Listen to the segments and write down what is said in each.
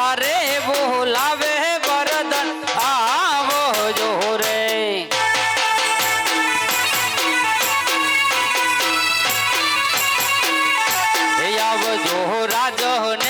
હરે બોલાવે વરદન. આવો જો રે. આવો જો રાજ ને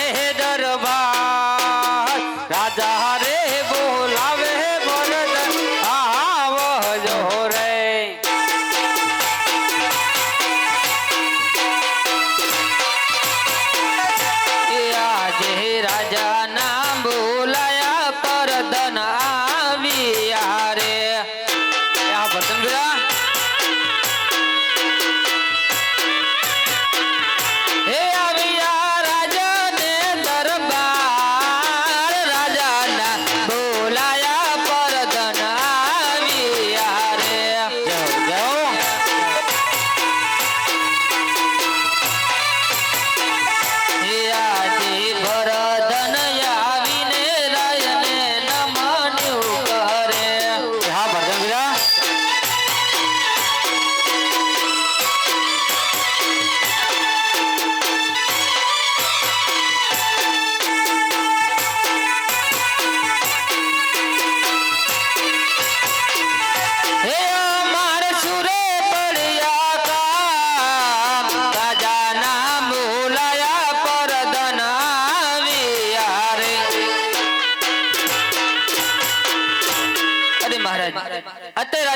અત્યારે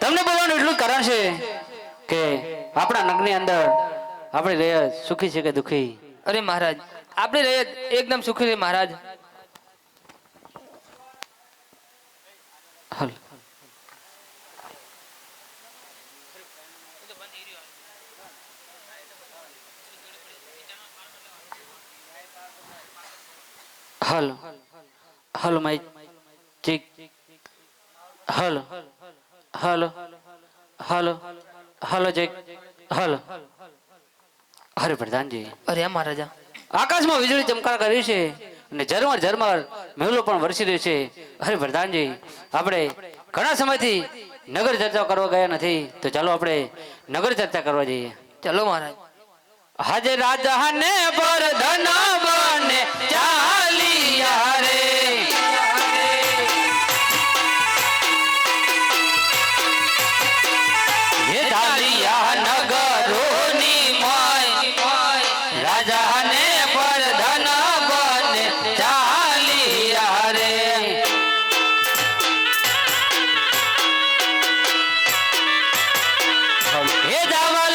તમને બોલવાનું એટલું કારણ છે કે આપણા નગની અંદર આપણે રહ્યા સુખી છે કે દુખી? અરે મહારાજ આપણે રહ્યા એકદમ સુખી છે મહારાજ. હાલ. હલ. હલ માય ચીક. હલ. હલ. હલ. હલો જય હલ. હરે પ્રધાનજી. અરે મહારાજા. આકાશમાં વીજળી ચમકાર કરી છે અને ઝરમર ઝરમર મેહુલો પણ વરસી રહ્યો છે. હરે પ્રધાનજી આપણે ઘણા સમયથી નગર ચર્ચા કરવા ગયા નથી. તો ચાલો આપણે નગર ચર્ચા કરવા જઈએ. ચાલો મહારાજ. હજ રાજા ને બરધના બને, ચાલિયા રે. હે ચાલિયા નગરો ની માય રાજા ને બરધના બને, ચાલિયા રે. હે જાવા